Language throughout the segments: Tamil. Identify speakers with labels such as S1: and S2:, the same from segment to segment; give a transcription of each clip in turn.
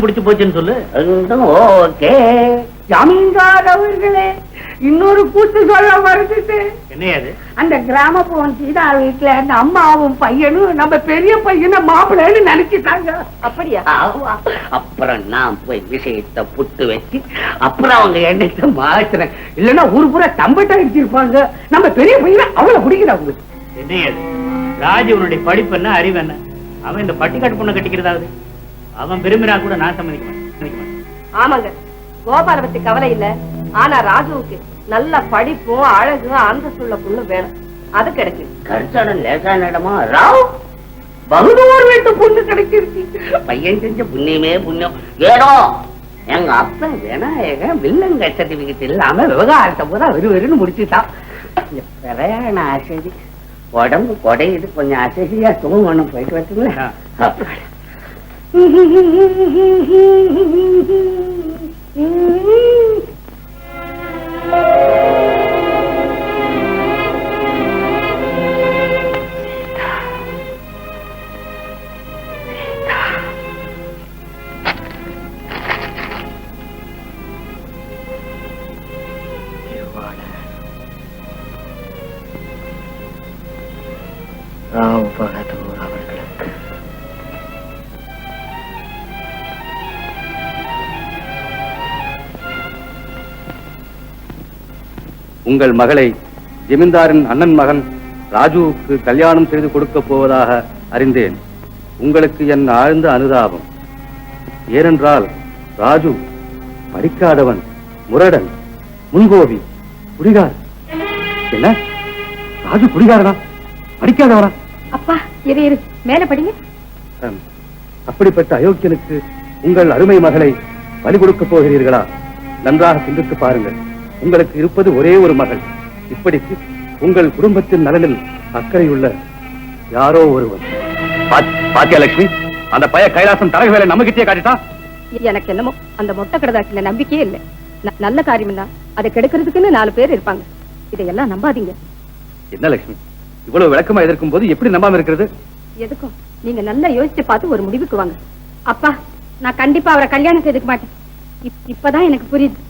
S1: பிடிச்சு போச்சுன்னு சொல்லு.
S2: ஓகே. ஜமீன்தார் அவர்களே இன்னொரு கூத்து சொல்ல மறந்துட்டு
S1: என்னையாது
S2: அந்த கிராம போன் சீதா வீட்டுல அந்த அம்மாவும் பையனும் நம்ம பெரிய பையனை மாப்பிள்ளைன்னு நினைச்சிட்டாங்க.
S3: அப்படியா.
S2: அப்புறம் நான் போய் விஷயத்தை புட்டு வச்சு அப்புறம் அவங்க எண்ணத்தை மாத்துறேன். இல்லன்னா ஊர் பூரா தம்பட்ட அடிச்சிருப்பாங்க. நம்ம பெரிய பையனை அவ்வளவு பிடிக்கிறாங்க
S1: என்னையாது ராஜு உன்னுடைய படிப்பு என்ன அறிவு என்ன? அவன் இந்த பட்டிக்காட்டு பொண்ணை கட்டிக்கிறதாவது? அவன் விரும்பினா கூட நான் சம்மதிக்க மாட்டேன்.
S3: ஆமாங்க. கோபால பத்தி கவலை இல்ல. ஆனா ராஜுவுக்கு நல்ல படிப்பும் அழகும் அந்தஸ்துள்ள பொண்ணு வேணும். அது கிடைக்கும்
S2: கருத்தான லேசான இடமா? ராவ் பகுதூர் வீட்டு பொண்ணு கிடைச்சிருச்சு பையன் செஞ்ச புண்ணியமே புண்ணியம். ஏடோ எங்க அப்பா விநாயகன் வில்லங்க சர்டிபிகேட் இல்லாம விவகாரத்தை பூரா வெறு வெறுன்னு முடிச்சுட்டான். பிரயாண அசதி. உடம்பு குடையுது. கொஞ்சம் அசதியா தூங்கணும். போயிட்டு வரட்டுங்களா? Mm-hmm.
S4: உங்கள் மகளை ஜமீன்தாரின் அண்ணன் மகன் ராஜுவுக்கு கல்யாணம் செய்து கொடுக்கப் போவதாக அறிந்தேன். உங்களுக்கு என் ஆழ்ந்த அனுதாபம். ஏனென்றால் ராஜு படிக்காதவன் முரடன் முன்கோபி குடிகார் என்ன? ராஜு குடிகாரனா? படிக்காதவனா?
S3: அப்பா இரு இரு. மேல படிங்க.
S4: அப்படிப்பட்ட அயோக்கியனுக்கு உங்கள் அருமை மகளை பலி கொடுக்கப் போகிறீர்களா? நன்றாக சிந்தித்து பாருங்கள். உங்களுக்கு இருப்பது ஒரே ஒரு மகள். இப்படிக்கு உங்கள் குடும்பத்தின் நலனில் அக்கறையுள்ள யாரோ ஒருவன் பாத்தியா லட்சுமி அந்த பைய கைலாசம் தரகு வேலை நம்மகிட்டே காட்டிட்டான்
S3: எனக்கு என்னமோ அந்த மொட்டை கடதாட்டில நம்பிக்கையே இல்ல. நல்ல காரியம் தான். அதை கெடுக்கிறதுக்குன்னு நாலு பேர் இருப்பாங்க. இதையெல்லாம் நம்பாதீங்க.
S4: என்ன லட்சுமி? இவ்வளவு விளக்கமா எதிர்க்கும் போது எப்படி நம்பாம இருக்கிறது?
S3: எதுக்கும்? நீங்க நல்லா யோசிச்சு பார்த்து ஒரு முடிவுக்கு வாங்க. அப்பா நான் கண்டிப்பா அவரை கல்யாணம் செய்துக்க மாட்டேன். இப்- இப்பதான் எனக்கு புரியுது.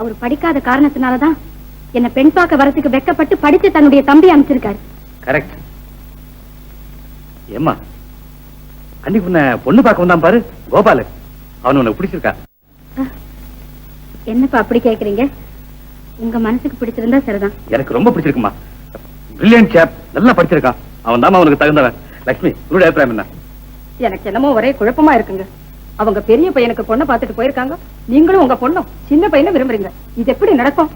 S3: அவர் படிக்காத காரணத்தினாலதான் என்ன பெண் பார்க்க வரதுக்கு வெக்கப்பட்டு படிச்சு தன்னுடைய தம்பி அனுப்பிச்சிருக்காரு.
S4: கரெக்ட் ஏம்மா அன்னைக்கு உன்னை பொண்ணு பார்க்க வந்தான் பாரு கோபாலு. அவன் உனக்கு பிடிச்சிருக்கா.
S3: என்னப்பா அப்படி கேக்குறீங்க? உங்க மனசுக்கு பிடிச்சிருந்தா சரிதான்.
S4: எனக்கு ரொம்ப பிடிச்சிருக்குமா பிரில்லியன்ட் சேப் நல்லா படிச்சிருக்கான். அவன் தான் அவனுக்கு தகுந்தவன். லட்சுமி உன்னுடைய அபிப்பிராயம் என்ன?
S3: எனக்கு என்னமோ ஒரே குழப்பமா இருக்குங்க. அவங்க பெரிய பையனுக்கு பொண்ணை பார்த்துட்டு போயிருக்காங்க. நீங்களும் உங்க பொண்ணும் சின்ன பையனை விரும்புறீங்க. இது எப்படி நடக்கும்?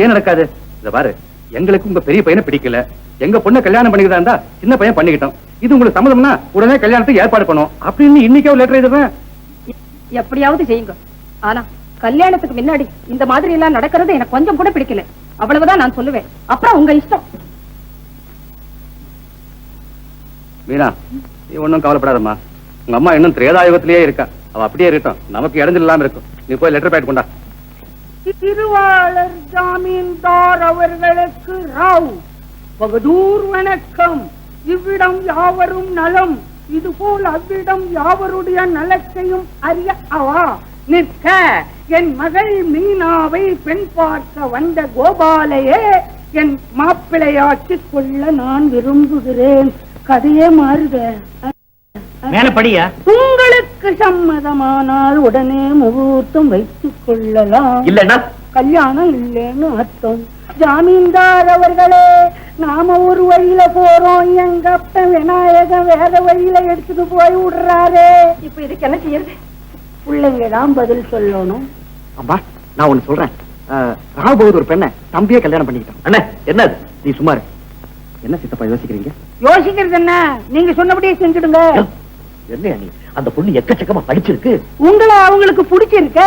S4: ஏன் நடக்காது? இத பாரு எங்களுக்கு உங்க பெரிய பையனை பிடிக்கல. எங்க பொண்ணை கல்யாணம் பண்ணிக்கிறதா இருந்தா சின்ன பையன் பண்ணிக்கிட்டோம். இது உங்களுக்கு சம்மதம்னா உடனே கல்யாணத்துக்கு ஏற்பாடு பண்ணும். அப்படின்னு இன்னைக்கே லெட்டர் எழுதுவேன்
S3: எப்படியாவது செய்யுங்க. ஆனா கல்யாணத்துக்கு முன்னாடி இந்த மாதிரி எல்லாம் நடக்கிறது எனக்கு கொஞ்சம் கூட பிடிக்கல. அவ்வளவுதான் நான் சொல்லுவேன். அப்புறம் உங்க இஷ்டம்.
S4: மீனா நீ ஒண்ணும் கவலைப்படாதம்மா. உங்க அம்மா இன்னும் திரேதாயுகத்திலேயே இருக்கா. அவ அப்படியே இருக்கட்டும். நமக்கு இடைஞ்சல் இருக்கும். நீ போய் லெட்டர் பேட் கொண்டா.
S2: திருவாளர் ஜாமீன்தார் அவர்களுக்கு ராவ். பகதூர் வணக்கம். இவ்விடம் யாவரும் நலம். இதுபோல் அவ்விடம் யாவருடைய நலத்தையும் அறிய அவா. நிற்க. என் மகள் மீனாவை பெண் பார்க்க வந்த கோபாலையே என் மாப்பிளையாக்கிக் கொள்ள நான் விரும்புகிறேன். கதையே மாறுத
S1: மேல படியா
S2: உங்களுக்கு சம்மதமானால் உடனே முகூர்த்தம் வைத்துக் கொள்ளலாம்.
S1: இல்லன்னா?
S2: கல்யாணம் இல்லைன்னு அர்த்தம். ஜாமீன்தார் அவர்களே நாம ஒரு வழியில போறோம். எங்க அப்ப விநாயகன் வேற வழியில எடுத்துட்டு போய் விடுறாரு.
S3: இப்ப இதுக்கு என்ன செய்யறது?
S2: பிள்ளைங்க தான் பதில் சொல்லணும்.
S5: அம்மா நான் ஒண்ணு சொல்றேன். பகதூர் ஒரு பெண்ணை தம்பியே கல்யாணம் பண்ணிக்கிட்டான்.
S1: அண்ணே என்னது
S5: நீ சும்மா. என்ன சித்தப்பா யோசிக்கிறீங்க?
S2: யோசிக்கிறது என்ன? நீங்க சொன்னபடியே செஞ்சுடுங்க.
S5: நீ? அந்த பொண்ணு எக்கச்சக்கமா படிச்சிருக்கு.
S2: உங்களை அவங்களுக்கு பிடிச்சிருக்க?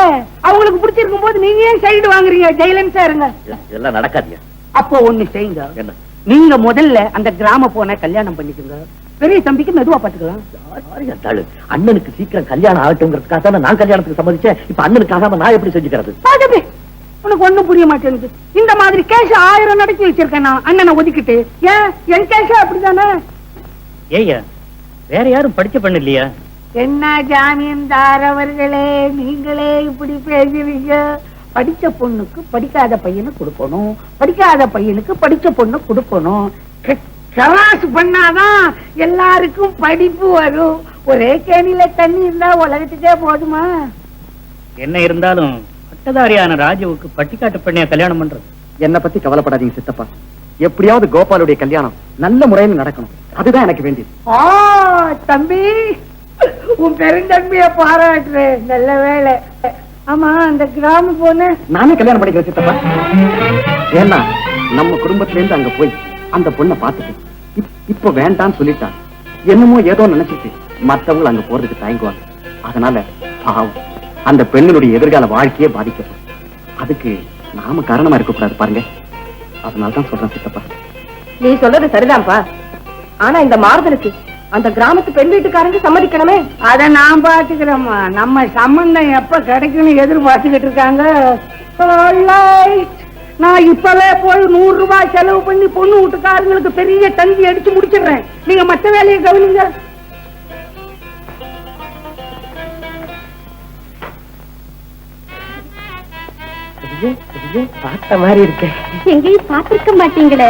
S2: அவங்களுக்கு பிடிச்சிருக்கும் போது நீங்க ஏன் சைடு வாங்குறீங்க? ஜெயிலன்ஸா இருங்க
S5: இதெல்லாம் நடக்காதியா?
S2: அப்போ ஒண்ணு செய்யுங்க.
S5: என்ன?
S2: நீங்க முதல்ல அந்த கிராம போன கல்யாணம் பண்ணிக்கோங்க. பெரிய தம்பிக்கு மெதுவா பாத்துக்கலாம்?
S5: அண்ணனுக்கு சீக்கிரம் கல்யாணம் ஆகட்டுங்கிறதுக்காக தானே நான் கல்யாணத்துக்கு சம்மதிச்சேன். இப்ப அண்ணனுக்கு ஆகாம நான் எப்படி செஞ்சுக்கிறது?
S2: உனக்கு ஒண்ணும் புரிய மாட்டேங்குது. இந்த மாதிரி கேஸ் ஆயிரம் நடத்தி வச்சிருக்கேன் நான் அண்ணனை ஒதுக்கிட்டு. ஏன்? என் கேஸ் அப்படிதானே
S1: ஏய்யா வேற யாரும் படிச்ச பண்ண இல்லையா?
S2: என்ன ஜாமீன்தார் அவர்களே நீங்களே இப்படி பேசுறீங்க? படிச்ச பொண்ணுக்கு படிக்காத பையனை கொடுக்கணும் படிக்காத பையனுக்கு படிச்ச பொண்ணு கொடுக்கணும். கிளாஸ் பண்ணாதான் எல்லாருக்கும் படிப்பு வரும். ஒரே கேணியில தண்ணி இருந்தா உலகத்துக்கே போதுமா?
S1: என்ன இருந்தாலும் பட்டதாரியான ராஜுவுக்கு பட்டிக்காட்டு பெண்ணைய கல்யாணம் பண்றது?
S6: என்ன பத்தி கவலைப்படாதீங்க சித்தப்பா. எப்படியாவது கோபாலுடைய கல்யாணம் நல்ல முறையில் நடக்கணும். அதுதான் எனக்கு வேண்டியது.
S2: தம்பி உன் பெருந்தம்பிய பாராட்டுறேன் நல்ல வேலை ஆமா அந்த கிராம பொண்ணு?
S6: நானே கல்யாணம் பண்ணிக்கிறேன் சித்தப்பா ஏன்னா நம்ம குடும்பத்துல இருந்து அங்க போய் அந்த பொண்ணை பார்த்துட்டு இப்- இப்ப வேண்டான்னு சொல்லிட்டான் என்னமோ ஏதோ நினைச்சிட்டு மத்தவங்க அங்க போறதுக்கு தயங்குவாங்க. அதனால பாவம் அந்த பெண்ணுடைய எதிர்கால வாழ்க்கையே பாதிக்கப்படும். அதுக்கு நாம காரணமா இருக்கக்கூடாது பாருங்க. அதனால தான் சொல்றேன் சித்தப்பா.
S7: நீ சொல்றது சரிதான்ப்பா. ஆனா இந்த மாறுதலுக்கு அந்த கிராமத்து பெண் வீட்டுக்காரங்க சம்மதிக்கணுமே?
S2: அத நான் பாத்துக்கிறேம்மா நம்ம சம்பந்தம் எப்ப கிடைக்கும்னு எதிர்பார்த்துக்கிட்டு இருக்காங்க. நான் இப்பவே போய் நூறு ரூபாய் செலவு பண்ணி பொண்ணு வீட்டுக்காரங்களுக்கு பெரிய தந்தி அடிச்சு முடிச்சிடுறேன். நீங்க மத்த வேலையை கவனிங்க.
S6: பார்த்த மாதிரி இருக்கு.
S7: எங்கேயும் பார்த்திருக்க மாட்டீங்களே.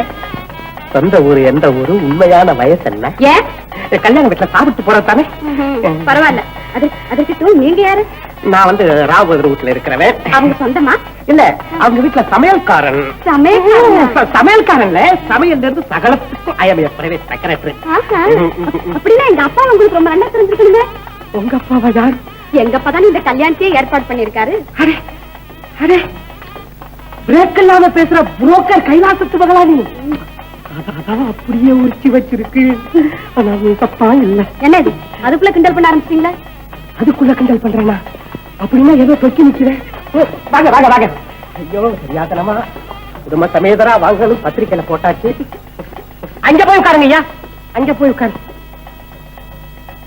S6: சொந்த ஊரு எந்த ஊரு உண்மையான வயசு என்ன?
S7: ஏன்?
S6: கல்யாண வீட்டுல சாப்பிட்டு போறது தானே
S7: பரவாயில்ல. அது அதற்கிட்டும் நீங்க யாரு?
S6: நான் வந்து வீட்டுல இருக்கிறவன்.
S7: அவங்க சொந்தமா?
S6: இல்ல அவங்க வீட்டுல சமையல்காரன். சமையல்காரன்ல சமையல்ல இருந்து சகலத்துக்கும் ஐஎம் பிரைவேட் செக்ரட்டரி
S7: அப்படின்னா எங்க அப்பா உங்களுக்கு ரொம்ப நல்லா தெரிஞ்சுக்கணுங்க
S6: உங்க அப்பாவா யார்?
S7: எங்க அப்பா தான் இந்த கல்யாணத்தையே ஏற்பாடு பண்ணிருக்காரு
S6: அடே அடே. பிரேக் இல்லாம பேசுற புரோக்கர் கைலாசத்து மகளா நீ அதான் அப்படியே உரிச்சு வச்சிருக்கு. ஆனா தப்பா இல்ல.
S7: என்ன இது அதுக்குள்ள கிண்டல் பண்ண ஆரம்பிச்சிட்டீங்களா?
S6: அதுக்குள்ள கிண்டல் பண்றேனா? அப்படின்னா ஏதோ தொக்கி நிக்கிறேன். வாங்க வாங்க வாங்க. ஐயோ சரியாதனமா குடும்ப சமேதரா வாங்கணும் பத்திரிக்கையில போட்டாச்சு. அங்க போய் உட்காருங்க ஐயா. அங்க போய் உட்காரு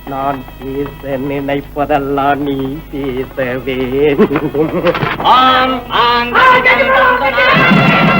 S6: நான் பேச நினைப்பதெல்லாம் நீ பேச வேண்டும்
S7: மீனாவுக்கு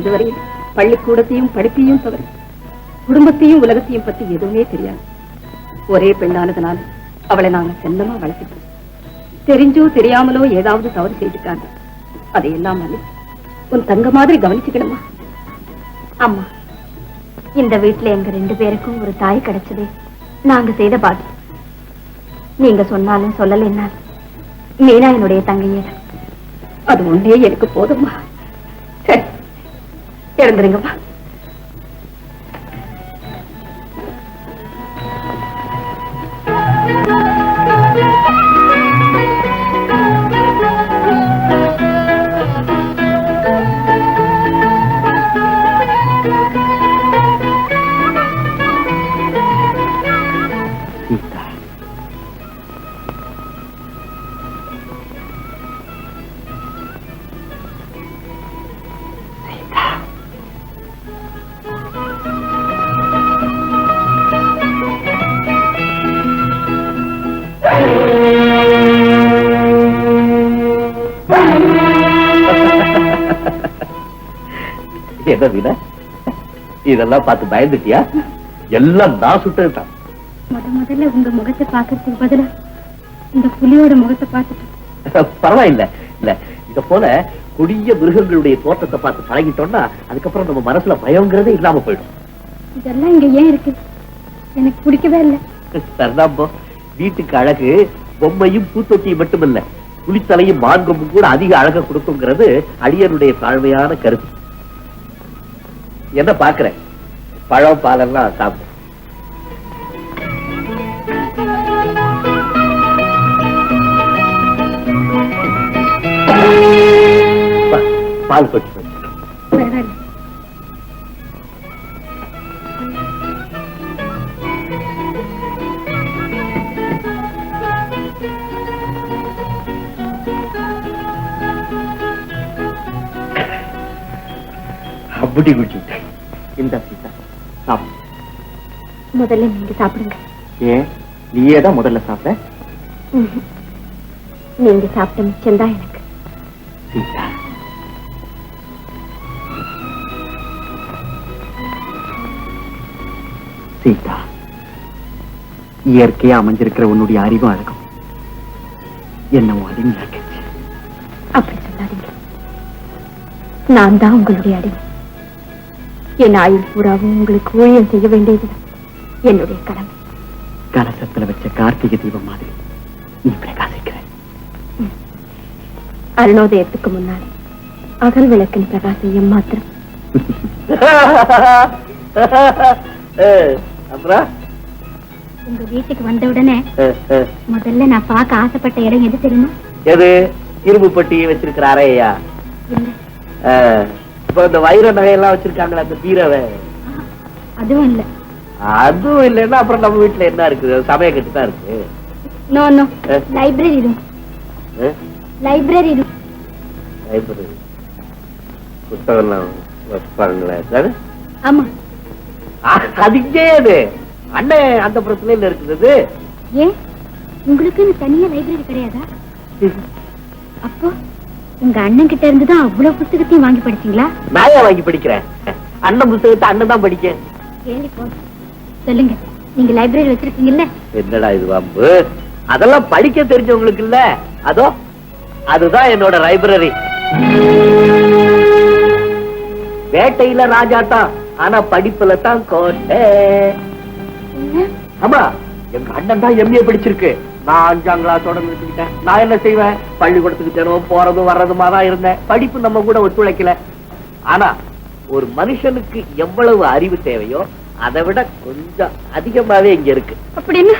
S7: இதுவரை பள்ளிக்கூடத்தையும் படிப்பையும் தவிர குடும்பத்தையும் உலகத்தையும் பத்தி எதுவுமே தெரியாது. ஒரே பெண்ணானதுனால அவளை நாங்க செல்லமா வளர்த்துட்டோம். தெரிஞ்சோ தெரியாமலோ ஏதாவது தவறு செய்துட்டாங்க. அதையெல்லாம் உன் தங்க மாதிரி கவனிச்சுக்கணுமா? அம்மா இந்த வீட்டுல எங்க ரெண்டு பேருக்கும் ஒரு தாய் கிடைச்சதே நாங்க செய்த பாக்கியம் நீங்க சொன்னாலும் சொல்லலைன்னாலும் மீனா என்னுடைய தங்கையே. அது ஒன்றே எனக்கு போதும்மா. எழுந்துருங்கம்மா
S6: என்ன வீணா இதெல்லாம் பார்த்து பயந்துட்டியா? எல்லாம் நான் சுட்டதுதான்.
S7: முத முதல்ல உங்க முகத்தை பாக்குறதுக்கு பதிலா இந்த புலியோட முகத்தை பார்த்துட்டு.
S6: பரவாயில்ல. இல்ல இத போல கொடிய மிருகங்களுடைய தோற்றத்தை பார்த்து பழகிட்டோம்னா அதுக்கப்புறம் நம்ம மனசுல பயங்கிறதே இல்லாம போயிடும்.
S7: இதெல்லாம் இங்க ஏன் இருக்கு? எனக்கு பிடிக்கவே இல்லை.
S6: சர்தாம்போ வீட்டுக்கு அழகு பொம்மையும் பூத்தொட்டியும் மட்டுமல்ல புலித்தலையும் மான்கொம்பும் கூட அதிக அழக கொடுக்குங்கிறது அடியனுடைய தாழ்மையான கருத்து. எதை பாக்குறேன் பழம் பாலெல்லாம் சாப்பிடு பால்
S7: கொச்சு
S8: அப்படி குடிச்சு
S7: முதல்ல நீங்க சாப்பிடுங்க.
S8: ஏன்? நீயே தான் முதல்ல சாப்பிட்ட.
S7: நீங்க சாப்பிட்ட மிச்சம்தான் எனக்கு.
S8: சீதா. சீதா இயற்கையா அமைஞ்சிருக்கிற உன்னுடைய அறிவும் அழகும். என்னவோ அடிமையாக்கிச்சு
S7: அப்படி சொல்லாதீங்க. நான் தான் உங்களுடைய அடிமை. என் ஆயுள் பூராவும் உங்களுக்கு ஊழியம் செய்ய வேண்டியது என்னுடைய கடமை
S8: கலசத்துல வச்ச கார்த்திகை தீபம் மாதிரி நீ பிரகாசிக்கிற
S7: அருணோதயத்துக்கு முன்னாடி அகல் விளக்கின் பிரகாசம் மாத்திரம் உங்க வீட்டுக்கு வந்த உடனே முதல்ல நான் பார்க்க ஆசைப்பட்ட இடம் எது தெரியுமா?
S5: எது? இரும்பு பட்டி வச்சிருக்கிற அறையா
S7: இல்ல
S5: இப்ப இந்த வைர நகையெல்லாம் வச்சிருக்காங்களே அந்த பீரவை.
S7: அதுவும் இல்ல.
S5: அதுவும் இல்லைன்னா அப்புறம் நம்ம வீட்டுல என்ன இருக்குது? சமய கட்டு தான் இருக்கு.
S7: No no. Library room library room
S5: library. புத்தகம்லாம் வச்சுப்பாருங்களேன் தானே?
S7: ஆமா.
S5: ஆ, அது. அண்ணன் அந்த பிரச்சனையில இருக்குது
S7: ஏன்? உங்களுக்குன்னு தனியா லைப்ரரி கிடையாதா? அப்போ உங்க அண்ணன் கிட்ட இருந்து தான் அவ்வளவு புத்தகத்தையும் வாங்கி படிச்சீங்களா?
S5: நான் வாங்கி படிக்கிறேன்? அண்ணன் புத்தகத்தை அண்ணன் தான் படிக்கேன்
S7: கேள்வி போதும் சொல்லுங்க. நீங்க லைப்ரரி வச்சிருக்கீங்கல்ல?
S5: என்னடா இது வம்பு? அதெல்லாம் படிக்க தெரிஞ்சவங்களுக்கு இல்ல. அதோ அதுதான் என்னோட லைப்ரரி வேட்டையில ராஜா தான் ஆனா படிப்புல தான் கோட்டை? ஆமா எங்க அண்ணன் தான் எம்ஏ படிச்சிருக்கு. நான் அஞ்சாம் கிளாஸோட நிறுத்திக்கிட்டேன். நான் என்ன செய்வேன்? பள்ளிக்கூடத்துக்கு தினமும் போறதும் வர்றதுமா தான் இருந்தேன். படிப்பு நம்ம கூட ஒத்துழைக்கல. ஆனா ஒரு மனுஷனுக்கு எவ்வளவு அறிவு தேவையோ அதை விட கொஞ்சம் அதிகமாவே இங்க இருக்கு.
S7: அப்படின்னு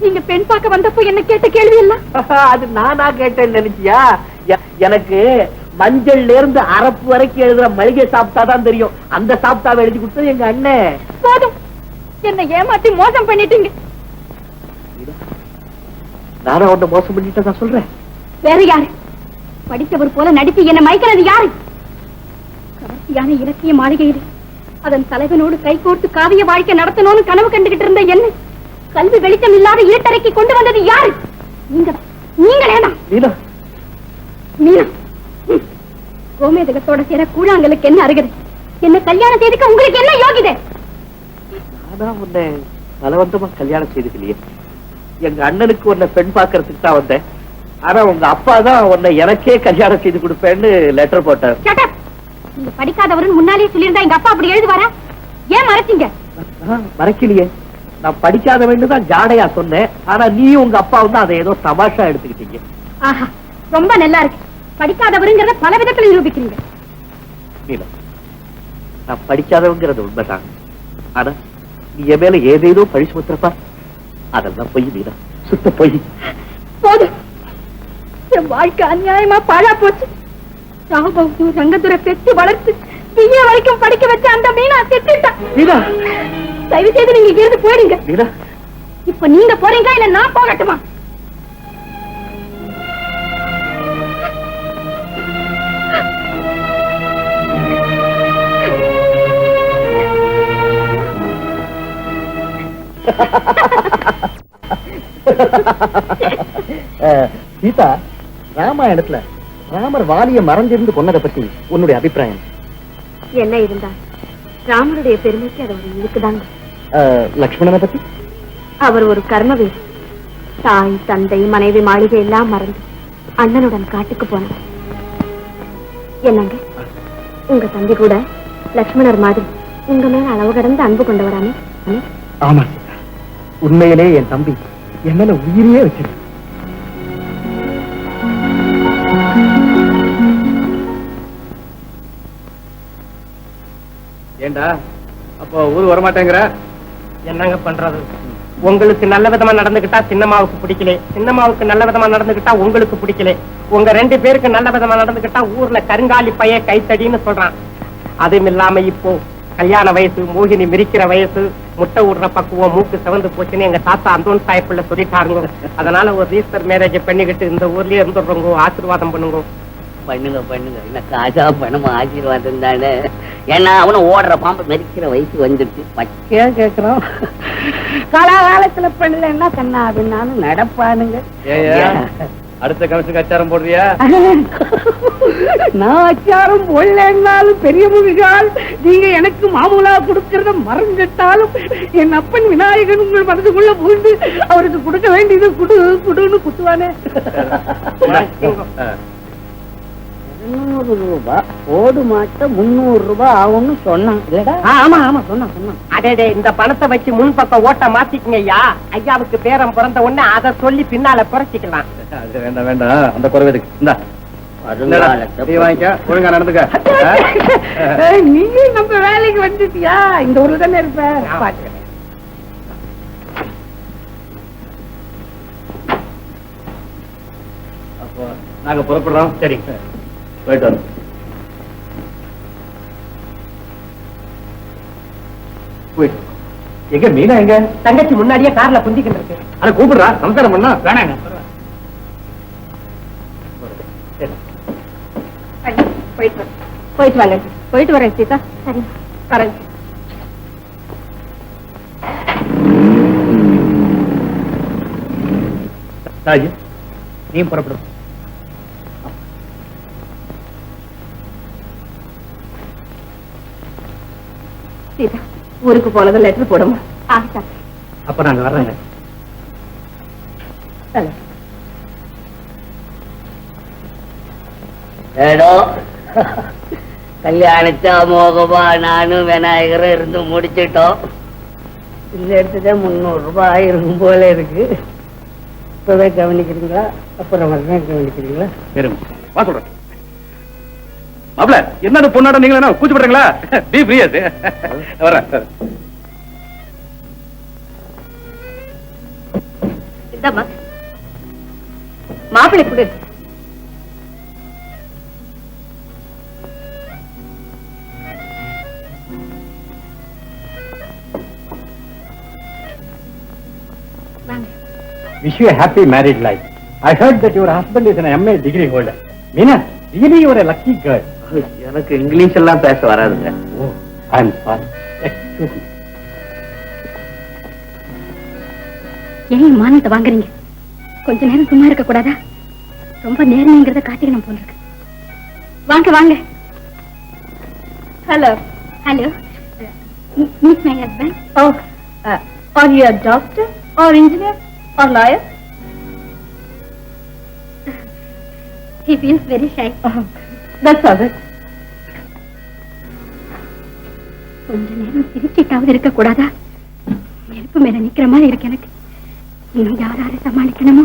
S7: நீங்க பெண் பார்க்க வந்தப்போ என்ன கேட்ட கேள்வி எல்லாம்?
S5: அது நானா கேட்டேன்னு நினைச்சியா? எனக்கு மஞ்சள்ல இருந்து அரப்பு வரைக்கும் எழுதுற மளிகை சாப்பிட்டாதான் தெரியும். அந்த சாப்பிட்டாவை எழுதி கொடுத்தது எங்க அண்ணன்
S7: போதும். என்ன ஏமாத்தி மோசம் பண்ணிட்டீங்க.
S5: நானும் அவன் மோசம் பண்ணிட்டு நான் சொல்றேன்.
S7: வேற யாரு? படித்தவர் போல நடித்து என்ன மயக்கிறது யாரு? கவர்ச்சியான இலக்கிய மாளிகையில். அதன் தலைவனோடு கைகோர்த்து காவிய வாழ்க்கை நடத்தணும்னு கனவு கண்டுகிட்டு இருந்த என்ன? கல்வி வெளிச்சம் இல்லாத இருட்டறைக்கு கொண்டு வந்தது யாரு? நீங்க நீங்களேதான்
S5: நீனா
S7: மீனா. கோமேதகத்தோட சேர கூழாங்கலுக்கு என்ன அருகது? என்ன கல்யாணம் செய்துக்க உங்களுக்கு என்ன யோகிதை?
S5: உன்னை பலவந்தமா கல்யாணம் செய்துக்கலையே. எங்க அண்ணனுக்கு உன்னை பெண் பார்க்கறதுக்கு தான் வந்தேன். ஆனா உங்க அப்பா தான் உன்னை எனக்கே கல்யாணம் செய்து கொடுப்பேன்னு லெட்டர் போட்டார்.
S7: நீங்க படிக்காதவருன்னு முன்னாலே சொல்லியிருந்தா எங்க அப்பா அப்படி எழுதுவாரா? ஏன் மறைச்சீங்க?
S5: மறைக்கலையே. நான் படிக்காதவன்னு தான் ஜாடையா சொன்னேன். ஆனா நீயும் உங்க அப்பாவும் தான் அதை ஏதோ தமாஷா எடுத்துக்கிட்டீங்க.
S7: ஆஹா ரொம்ப நல்லா இருக்கு. படிக்காதவருங்கிறத பல விதத்துல நிரூபிக்கிறீங்க.
S5: நீலா நான் படிக்காதவங்கிறது உண்மைதான். ஆனா நீ என் மேல ஏதேதோ பழி சுமத்துறப்பா அதெல்லாம் பொய் மீனா சுத்த பொய்.
S7: போதும். என் வாழ்க்கை அநியாயமா பாழா போச்சு. ராபவத்து ரங்கத்துறை பெற்று வளர்த்து பிஏ வரைக்கும் படிக்க வச்ச அந்த மீனா செத்துட்டான்
S5: மீனா?
S7: தயவு செய்து நீங்க இருந்து போயிடுங்க.
S5: மீனா?
S7: இப்ப நீங்க போறீங்களா இல்ல நான் போகட்டுமா?
S8: சீதா ராமாயணத்துல ராமர் வாலிய மறைஞ்சிருந்து கொன்னதை பத்தி உன்னுடைய அபிப்பிராயம்.
S7: என்ன இருந்தா? ராமருடைய பெருமைக்கு அது ஒரு இருக்குதாங்க
S8: லக்ஷ்மணனை பத்தி?
S7: அவர் ஒரு கர்மவீர் தாய் தந்தை மனைவி மாளிகை எல்லாம் மறந்து அண்ணனுடன் காட்டுக்கு போனார். என்னங்க? உங்க தம்பி கூட லக்ஷ்மணர் மாதிரி உங்க மேல அளவு கடந்து அன்பு கொண்டவரானே? ம்?
S8: ஆமா உண்மையிலே என் தம்பி என் மேல உயிரையே வச்சிருக்க
S4: ஏண்டா அப்போ ஊர் வரமாட்டேங்கிற?
S6: என்னங்க பண்றது? உங்களுக்கு நல்ல விதமா நடந்துகிட்டா சின்னம்மாவுக்கு பிடிக்கல. சின்னம்மாவுக்கு நல்ல விதமா நடந்துகிட்டா உங்களுக்கு பிடிக்கல. உங்க ரெண்டு பேருக்கு நல்ல விதமா நடந்துகிட்டா ஊர்ல கருங்காலி பைய கைத்தடின்னு சொல்றான். அதுவும் இல்லாம இப்போ கல்யாண வயசு மோகினி மிரிக்கிற வயசு முட்டை விடுற பக்குவம் மூக்கு சிவந்து போச்சுன்னு எங்க தாத்தா அந்தோன் சாய்ப்புள்ள சொல்லிட்டாருங்க. அதனால ஒரு ரீஸ்டர் மேரேஜ் பண்ணிக்கிட்டு இந்த ஊர்லயே இருந்துடுறோங்க ஆசீர்வாதம் பண்ணுங்க.
S5: பண்ணுங்க பண்ணுங்க. என்ன காசா பணமா ஆசீர்வாதம் தானே? ஏன்னா அவனும் ஓடுற பாம்பு மெரிக்கிற வயசு வந்துட்டு பச்சையா கேக்குறான். காலாகாலத்துல பண்ணலன்னா கண்ணா அப்படின்னாலும் நடப்பானுங்க.
S4: அடுத்த கமிஷனுக்கு அச்சாரம் போடுறியா?
S2: நான் அச்சாரம் போடலன்னாலும் பெரிய முகிகால் நீங்க எனக்கு மாமூலா கொடுக்கறத மறந்துட்டாலும் என் அப்பன் விநாயகன் உங்கள் மனதுக்குள்ள புகுந்து அவருக்கு கொடுக்க வேண்டியது குடு குடுன்னு குத்துவானே.
S5: இருநூறு ரூபாய் ஓடு மாட்ட முன்னூறு ரூபாய் ஆகும்னு சொன்னான். இல்லடா?
S2: ஆமா ஆமா சொன்னா சொன்னான்.
S6: அடே டே, இந்த பணத்தை வச்சு முன்பக்கம் ஓட்ட மாத்திக்கங்க ஐயா ஐயாவுக்கு பேரம் பிறந்த உடனே அதை சொல்லி பின்னால குறைச்சிக்கலாம்.
S4: அது வேண்டாம் வேண்டாம். அந்த குறைவு எதுக்கு? இந்தா. நீ
S2: நம்ம வேலைக்கு வந்துட்டியா? இந்த ஊர்ல தானே இருப்ப? பாத்துக்கிறேன்
S4: நாங்க புறப்படுறோம். சரி. போயிட்டு வரோம். எங்க மீனா எங்க?
S6: தங்கச்சி முன்னாடியே கார்ல குந்திக்கிட்டு இருக்கு.
S4: அட கூப்பிடுறா. நமஸ்காரம் பண்ணா. வேணாங்க.
S7: போயிட்டு வரேன் போயிட்டு வாங்க. போயிட்டு வரேன் சீதா. சரி. வரேன்.
S4: ராஜு நீ புறப்படும்
S7: சீதா ஊருக்கு போனதும் லெட்டர் போடுமா? ஆ
S4: அப்ப நாங்க வர்றேங்க
S7: சரி.
S5: ஏதோ கல்யாணத்தை அமோகமா நானும் விநாயகரும் இருந்து முடிச்சிட்டோம். இந்த எடுத்ததே முந்நூறு ரூபாய் இருக்கும் போல இருக்கு. இப்பவே கவனிக்கிறீங்களா? அப்புறம் கவனிக்கிறீங்களா?
S4: வா சொல்றேன். மாப்ள என்னது பொண்ணாட நீங்க என்ன கூச்சு பண்றீங்களா பி ஃப்ரீயஸ் வரேன்
S7: இந்தாம்மா மாப்பிள்ளை கொடு வாங்க
S4: Wish you a happy married life. I heard that your husband is an MA degree holder. Meena, really you are a lucky girl.
S5: எனக்கு இங்கிலீஷ் எல்லாம் பேச வராதுங்க.
S4: I'm sorry. Excuse me.
S7: ஏன் மானத்தை வாங்குறீங்க? கொஞ்ச நேரம் சும்மா இருக்க கூடாதா? ரொம்ப நேர்மைங்கிறத காட்டிக்கணும் போல இருக்கு வாங்க. வாங்க hello hello meet my husband oh are you doctor or engineer or lawyer He feels very shy. That's all right. கொஞ்ச நேரம் சிரிச்சிட்டாவது இருக்க கூடாதா நெருப்பு மேல நிக்கிற மாதிரி இருக்கு எனக்கு. இன்னும் யாராரு சமாளிக்கணுமோ?